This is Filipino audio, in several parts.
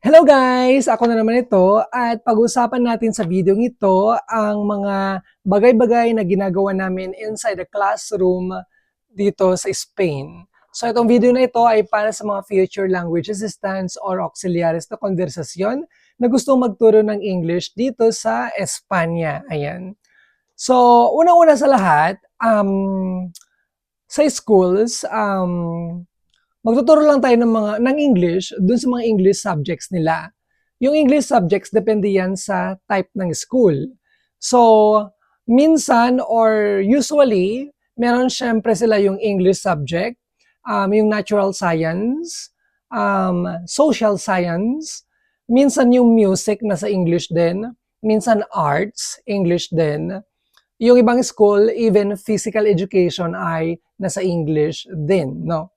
Hello guys! Ako na naman ito at pag-usapan natin sa video ito ang mga bagay-bagay na ginagawa namin inside the classroom dito sa Spain. So itong video na ito ay para sa mga future language assistants or auxiliaries na konversasyon na gustong magturo ng English dito sa Espanya. Ayan. So, unang-una sa lahat, um, sa schools, um, magtuturo lang tayo ng mga ng English dun sa mga English subjects nila. Yung English subjects depende yan sa type ng school. So, minsan or usually, meron syempre sila yung English subject, um, yung natural science, um, social science, minsan yung music nasa English din, minsan arts, English din. Yung ibang school, even physical education ay nasa English din, no?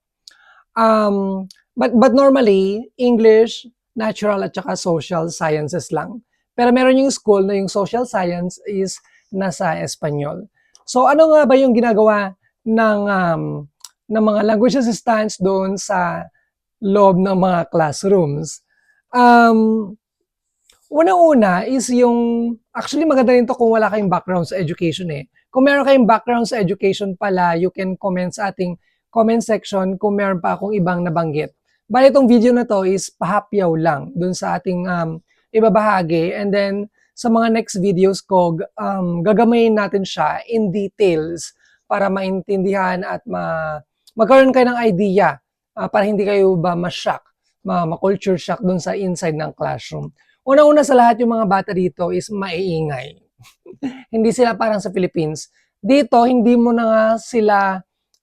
Um, but, but normally, English, natural at saka social sciences lang. Pero meron yung school na yung social science is nasa Espanyol. So ano nga ba yung ginagawa ng, um, ng mga language assistants doon sa loob ng mga classrooms? Um, Unang-una is yung, actually maganda rin to kung wala kayong background sa education eh. Kung meron kayong background sa education pala, you can comment sa ating comment section kung meron pa akong ibang nabanggit. Bali itong video na to is pahapyaw lang dun sa ating um, ibabahagi and then sa mga next videos ko, um, gagamayin natin siya in details para maintindihan at ma magkaroon kayo ng idea uh, para hindi kayo ba ma-shock, ma-culture shock dun sa inside ng classroom. Una-una sa lahat yung mga bata dito is maiingay. hindi sila parang sa Philippines. Dito, hindi mo na nga sila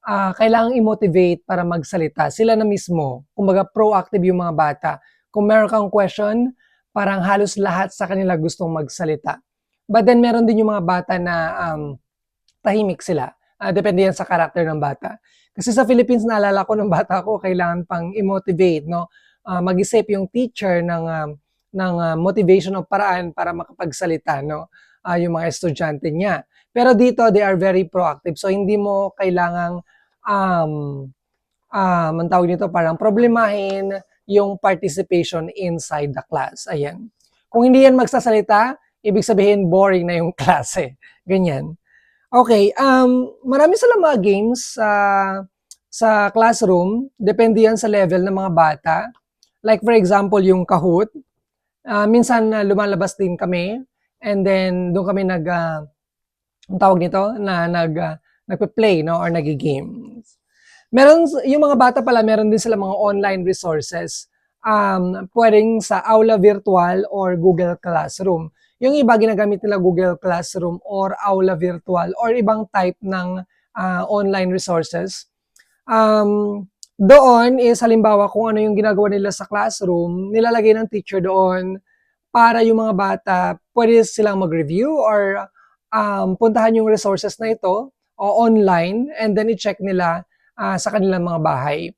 uh, kailangang i-motivate para magsalita. Sila na mismo. Kumbaga, proactive yung mga bata. Kung meron kang question, parang halos lahat sa kanila gustong magsalita. But then, meron din yung mga bata na um, tahimik sila. Uh, depende yan sa karakter ng bata. Kasi sa Philippines, naalala ko ng bata ko, kailangan pang i-motivate, no? Uh, mag-isip yung teacher ng um, ng uh, motivation o paraan para makapagsalita no uh, yung mga estudyante niya. Pero dito they are very proactive. So hindi mo kailangang um um ang tawag nito parang problemahin yung participation inside the class. Ayan. Kung hindi yan magsasalita, ibig sabihin boring na yung klase. Ganyan. Okay, um marami sila mga games sa uh, sa classroom, depende yan sa level ng mga bata. Like for example, yung Kahoot, uh, minsan uh, lumalabas din kami and then doon kami nag uh, ang tawag nito na nag uh, nagpe-play no or nagi-games. Meron yung mga bata pala meron din sila mga online resources. Um, pwedeng sa Aula Virtual or Google Classroom. Yung iba ginagamit nila Google Classroom or Aula Virtual or ibang type ng uh, online resources. Um, doon is halimbawa kung ano yung ginagawa nila sa classroom, nilalagay ng teacher doon para yung mga bata pwede silang mag-review or um, puntahan yung resources na ito o online and then i-check nila uh, sa kanilang mga bahay.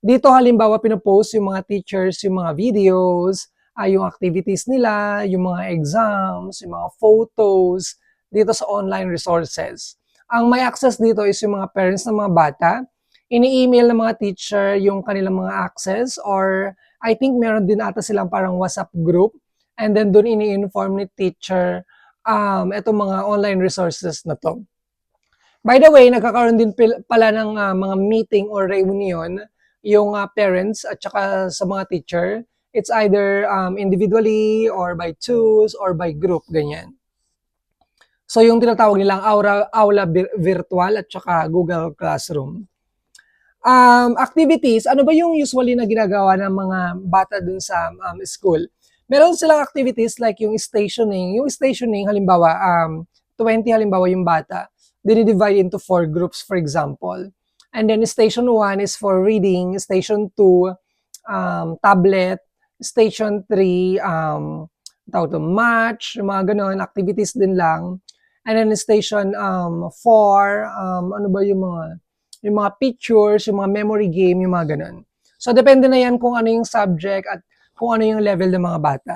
Dito halimbawa pinopost yung mga teachers, yung mga videos, uh, yung activities nila, yung mga exams, yung mga photos dito sa online resources. Ang may access dito is yung mga parents ng mga bata ini-email ng mga teacher yung kanilang mga access or I think meron din ata silang parang WhatsApp group and then doon ini-inform ni teacher um, itong mga online resources na to. By the way, nagkakaroon din pala ng uh, mga meeting or reunion yung uh, parents at saka sa mga teacher. It's either um, individually or by twos or by group, ganyan. So yung tinatawag nilang aula, aula virtual at saka Google Classroom um, activities, ano ba yung usually na ginagawa ng mga bata dun sa um, school? Meron silang activities like yung stationing. Yung stationing, halimbawa, um, 20 halimbawa yung bata, dinidivide into four groups, for example. And then station 1 is for reading, station 2, um, tablet, station 3, um, tawag to, match, mga ganun, activities din lang. And then station um, 4, um, ano ba yung mga yung mga pictures, yung mga memory game, yung mga ganun. So, depende na yan kung ano yung subject at kung ano yung level ng mga bata.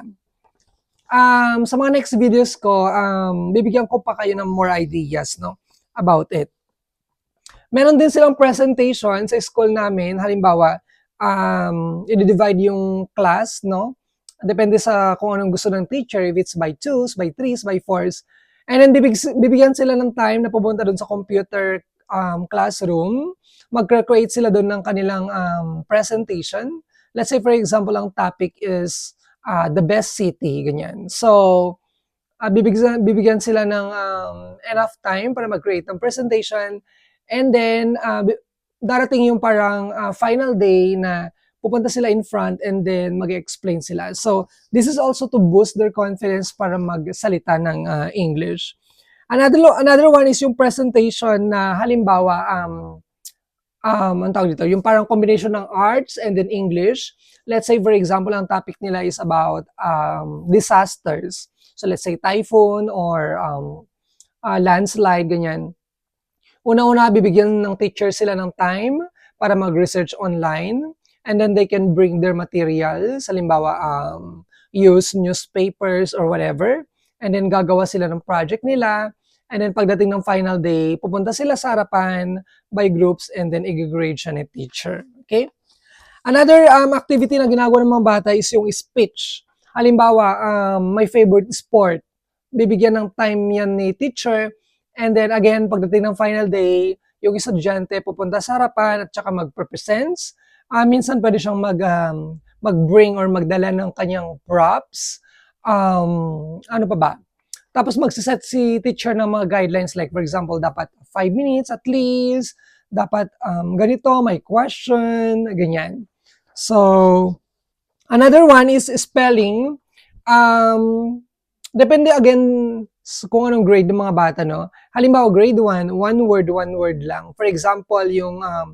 Um, sa mga next videos ko, um, bibigyan ko pa kayo ng more ideas no, about it. Meron din silang presentation sa school namin. Halimbawa, um, i-divide yung class, no? Depende sa kung anong gusto ng teacher, if it's by twos, by threes, by fours. And then bibig, bibigyan sila ng time na pupunta doon sa computer um, classroom. Mag-create sila doon ng kanilang um, presentation. Let's say, for example, ang topic is uh, the best city, ganyan. So, uh, bibigyan, bibigyan sila ng um, enough time para mag-create ng presentation. And then, uh, darating yung parang uh, final day na pupunta sila in front and then mag-explain sila. So, this is also to boost their confidence para magsalita ng uh, English. Another, another one is yung presentation na halimbawa, um, um, ang tawag dito, yung parang combination ng arts and then English. Let's say, for example, ang topic nila is about um, disasters. So, let's say typhoon or um, uh, landslide, ganyan. Una-una, bibigyan ng teacher sila ng time para mag-research online and then they can bring their materials, halimbawa, um, use newspapers or whatever, and then gagawa sila ng project nila, and then pagdating ng final day, pupunta sila sa harapan by groups and then i-grade siya ni teacher. Okay? Another um, activity na ginagawa ng mga bata is yung speech. Halimbawa, um, my favorite sport. Bibigyan ng time yan ni teacher. And then again, pagdating ng final day, yung estudyante pupunta sa harapan at saka mag-presents. Ah, minsan pwede siyang mag, um, mag-bring or magdala ng kanyang props. Um, ano pa ba? Tapos magsiset si teacher ng mga guidelines like for example, dapat 5 minutes at least, dapat um, ganito, may question, ganyan. So, another one is spelling. Um, depende again kung anong grade ng mga bata, no? Halimbawa, grade 1, one word, one word lang. For example, yung um,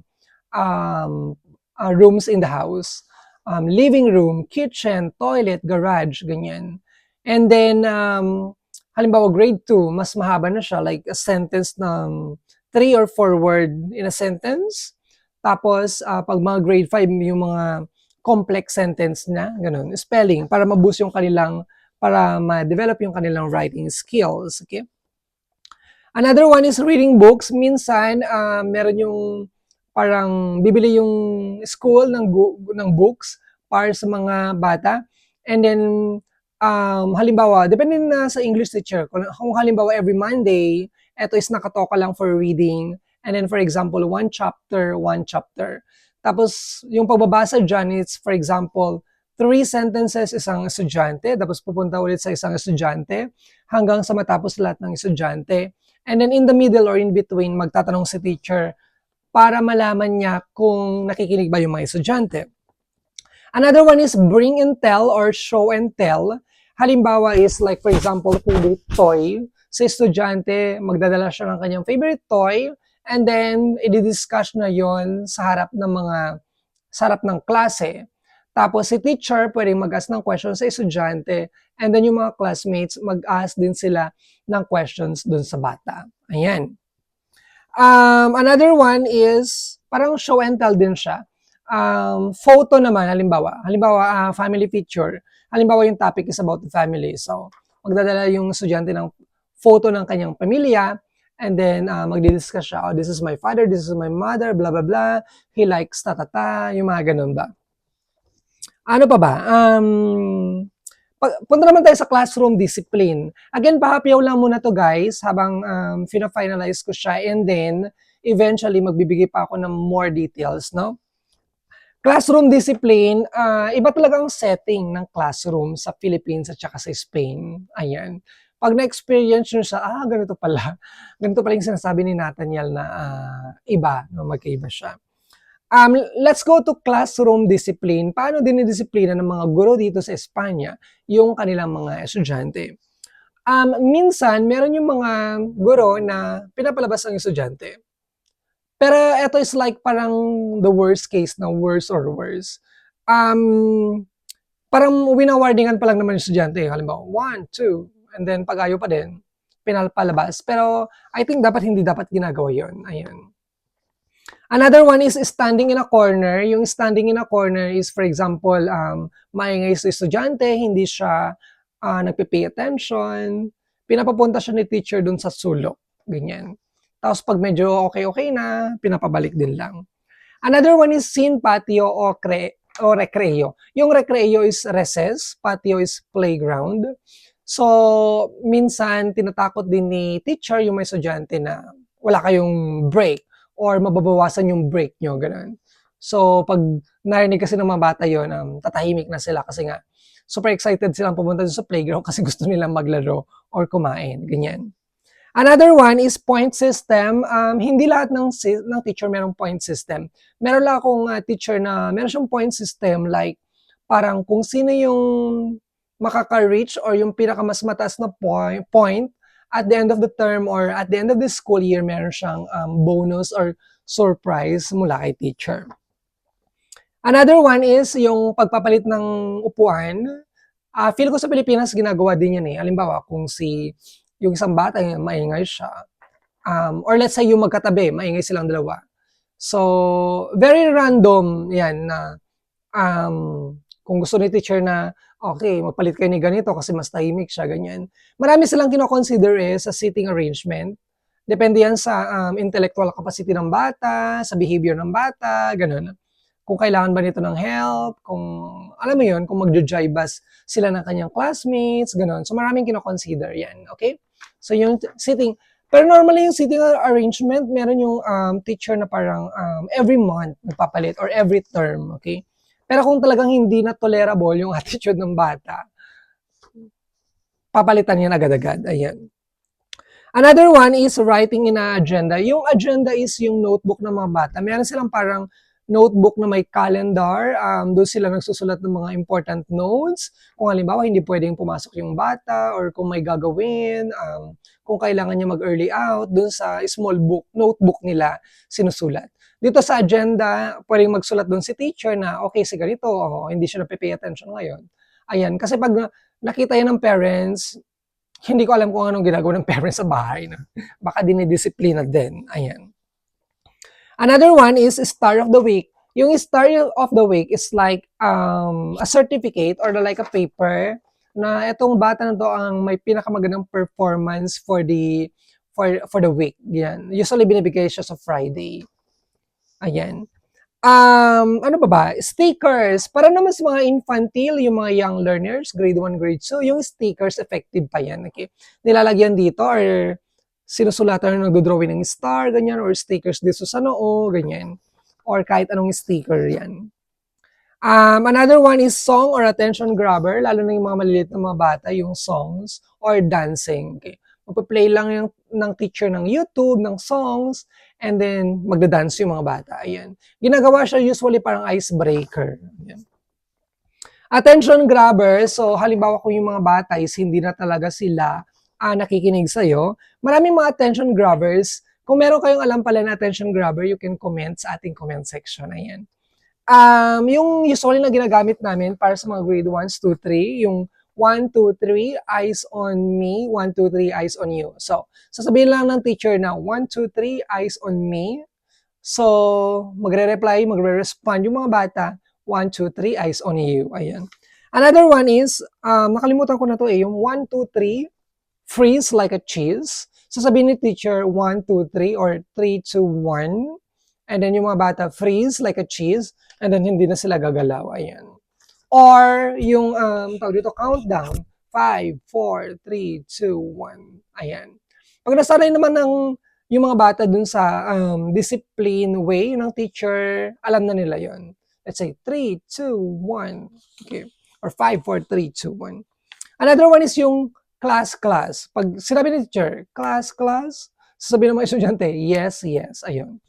um, uh, rooms in the house. Um, living room, kitchen, toilet, garage, ganyan. And then, um, halimbawa, grade 2, mas mahaba na siya, like a sentence ng 3 or 4 word in a sentence. Tapos, ah, pag mga grade 5, yung mga complex sentence na, ganun, spelling, para maboost yung kanilang, para ma-develop yung kanilang writing skills, okay? Another one is reading books. Minsan, ah, meron yung parang bibili yung school ng, ng books para sa mga bata. And then, um, halimbawa, depende na sa English teacher. Kung, kung halimbawa every Monday, eto is nakatoka lang for reading. And then, for example, one chapter, one chapter. Tapos, yung pagbabasa dyan, it's, for example, three sentences isang estudyante, tapos pupunta ulit sa isang estudyante, hanggang sa matapos lahat ng estudyante. And then, in the middle or in between, magtatanong si teacher para malaman niya kung nakikinig ba yung mga estudyante. Another one is bring and tell or show and tell. Halimbawa is like for example, favorite toy. Sa estudyante, magdadala siya ng kanyang favorite toy and then i-discuss na yon sa harap ng mga sa harap ng klase. Tapos si teacher pwedeng mag-ask ng questions sa estudyante and then yung mga classmates mag-ask din sila ng questions dun sa bata. Ayan. Um, another one is parang show and tell din siya. Um, photo naman, halimbawa. Halimbawa, ah, family picture. Halimbawa, yung topic is about the family. So, magdadala yung estudyante ng photo ng kanyang pamilya and then uh, magdi-discuss siya, oh, this is my father, this is my mother, blah, blah, blah. He likes tatata, yung mga ganun ba. Ano pa ba? Um, pag, punta naman tayo sa classroom discipline. Again, pahapyaw lang muna to guys habang um, fina-finalize ko siya and then eventually magbibigay pa ako ng more details, no? Classroom discipline, ah, iba talaga ang setting ng classroom sa Philippines at saka sa Spain. Ayan. Pag na-experience nyo siya, ah, ganito pala. Ganito pala yung sinasabi ni Nathaniel na ah, iba, no, magkaiba siya. Um, let's go to classroom discipline. Paano dinidisiplina ng mga guro dito sa Espanya yung kanilang mga estudyante? Um, minsan, meron yung mga guro na pinapalabas ang estudyante. Pero ito is like parang the worst case na worse or worse. Um, parang winawardingan pa lang naman yung estudyante. Halimbawa, one, two, and then pag ayaw pa din, pinapalabas. Pero I think dapat hindi dapat ginagawa yon Ayan. Another one is standing in a corner. Yung standing in a corner is, for example, um, maingay sa estudyante, hindi siya uh, nagpe-pay attention, pinapapunta siya ni teacher dun sa sulok. Ganyan. Tapos pag medyo okay-okay na, pinapabalik din lang. Another one is scene patio o cre o recreo. Yung recreo is recess, patio is playground. So, minsan tinatakot din ni teacher yung may estudyante na wala kayong break or mababawasan yung break nyo, ganun. So, pag narinig kasi ng mga bata yun, um, tatahimik na sila kasi nga super excited silang pumunta sa playground kasi gusto nilang maglaro or kumain, ganyan. Another one is point system. Um, hindi lahat ng, ng teacher merong point system. Meron lang akong uh, teacher na meron siyang point system like parang kung sino yung makaka-reach or yung pinaka mas na point, point at the end of the term or at the end of the school year, meron siyang um, bonus or surprise mula kay teacher. Another one is yung pagpapalit ng upuan. Ah, feel ko sa Pilipinas ginagawa din yan eh. Halimbawa, kung si yung isang bata maingay siya, um, or let's say yung magkatabi, maingay silang dalawa. So, very random yan na um, kung gusto ni teacher na okay, magpalit kayo ni ganito kasi mas tahimik siya, ganyan. Marami silang kinoconsider eh sa seating arrangement. Depende yan sa um, intellectual capacity ng bata, sa behavior ng bata, ganun. Kung kailangan ba nito ng help, kung, alam mo yun, kung magjo-jibas sila ng kanyang classmates, ganun. So maraming kinoconsider yan, okay? So yung sitting, pero normally yung sitting arrangement, meron yung um, teacher na parang um, every month nagpapalit or every term, okay? Pero kung talagang hindi na tolerable yung attitude ng bata, papalitan yan agad-agad. Ayan. Another one is writing in a agenda. Yung agenda is yung notebook ng mga bata. Meron silang parang notebook na may calendar. Um, doon sila nagsusulat ng mga important notes. Kung halimbawa, hindi pwedeng pumasok yung bata or kung may gagawin, um, kung kailangan niya mag-early out, doon sa small book, notebook nila sinusulat. Dito sa agenda, pwedeng magsulat doon si teacher na, okay, si ganito, oh, hindi siya na-pay attention ngayon. Ayan, kasi pag nakita yan ng parents, hindi ko alam kung anong ginagawa ng parents sa bahay. Na. Baka dinidisiplina din. Ayan. Another one is Star of the Week. Yung Star of the Week is like um, a certificate or like a paper na itong bata na to ang may pinakamagandang performance for the for for the week. Yan. Usually binibigay siya sa Friday. Ayan. Um, ano ba ba? Stickers. Para naman sa mga infantile, yung mga young learners, grade 1, grade 2, yung stickers, effective pa yan. Okay? Nilalagyan dito or sinusulatan na nagdo-drawing ng star, ganyan, or stickers dito sa noo, ganyan. Or kahit anong sticker yan. Um, another one is song or attention grabber, lalo na yung mga maliliit na mga bata, yung songs or dancing. Okay? Magpa-play lang yung, ng teacher ng YouTube, ng songs, and then magda-dance yung mga bata. Ayan. Ginagawa siya usually parang icebreaker. Ayan. Attention grabber, so halimbawa kung yung mga bata is hindi na talaga sila ah, nakikinig sa'yo, maraming mga attention grabbers. Kung meron kayong alam pala na attention grabber, you can comment sa ating comment section. Ayan. Um, yung usually na ginagamit namin para sa mga grade 1, 2, 3, yung 1, 2, 3, eyes on me, 1, 2, 3, eyes on you. So, sasabihin lang ng teacher na 1, 2, 3, eyes on me. So, magre-reply, magre-respond yung mga bata, 1, 2, 3, eyes on you. Ayan. Another one is, um, nakalimutan ko na to eh, yung 1, 2, 3, freeze like a cheese. Sasabihin ni teacher, 1, 2, 3, or 3, 2, 1. And then yung mga bata, freeze like a cheese. And then hindi na sila gagalaw. Ayan. Or yung um, tawag dito, countdown. 5, 4, 3, 2, 1. Ayan. Pag nasanay naman ng yung mga bata dun sa um, discipline way ng teacher, alam na nila yon. Let's say 3, 2, 1. Okay. Or 5, 4, 3, 2, 1. Another one is yung class, class. Pag sinabi ni teacher, class, class, sasabihin ng mga estudyante, yes, yes. Ayun.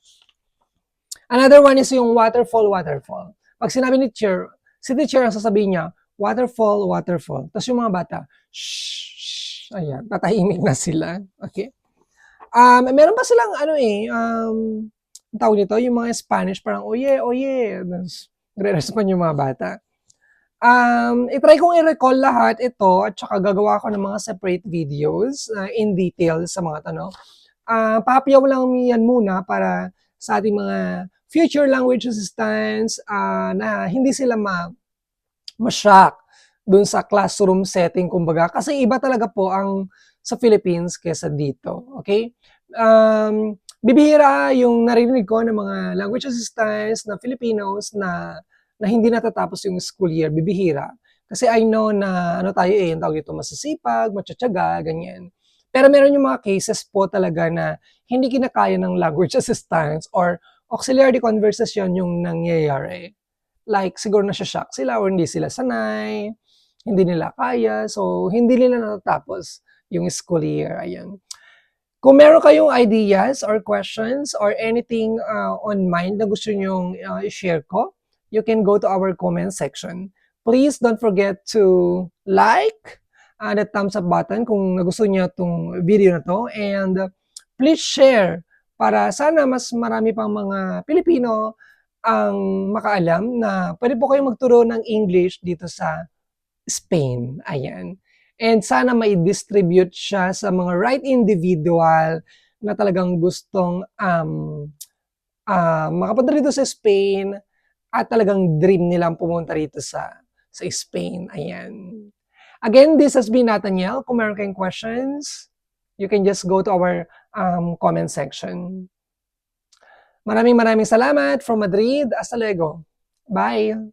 Another one is yung waterfall, waterfall. Pag sinabi ni teacher, si teacher ang sasabihin niya, waterfall, waterfall. Tapos yung mga bata, shh, ayan, tatahimik na sila. Okay? Um, meron pa silang, ano eh, um, tawag nito, yung mga Spanish, parang, oye, oye. Tapos, nagre-respond yung mga bata. Um, itry kong i-recall lahat ito at saka gagawa ko ng mga separate videos uh, in detail sa mga tanong. Uh, papayaw lang yan muna para sa ating mga future language assistants uh, na hindi sila ma ma-shock dun sa classroom setting kumbaga kasi iba talaga po ang sa Philippines kesa dito. Okay? Um, bibihira yung narinig ko ng mga language assistants na Filipinos na na hindi natatapos yung school year, bibihira. Kasi I know na ano tayo eh, yung tawag ito masisipag, matsyatsaga, ganyan. Pero meron yung mga cases po talaga na hindi kinakaya ng language assistance or auxiliary conversation yung nangyayari. Like, siguro na shock sila or hindi sila sanay, hindi nila kaya, so hindi nila natatapos yung school year. Ayan. Kung meron kayong ideas or questions or anything uh, on mind na gusto nyong uh, i-share ko, you can go to our comment section. Please don't forget to like uh, the thumbs up button kung nagusto niyo itong video na to and uh, please share para sana mas marami pang mga Pilipino ang makaalam na pwede po kayong magturo ng English dito sa Spain. Ayan. And sana mai-distribute siya sa mga right individual na talagang gustong um, uh, makapunta rito sa Spain at talagang dream nilang pumunta rito sa sa Spain. Ayan. Again, this has been Nathaniel. Kung meron kayong questions, you can just go to our um, comment section. Maraming maraming salamat from Madrid. Hasta luego. Bye!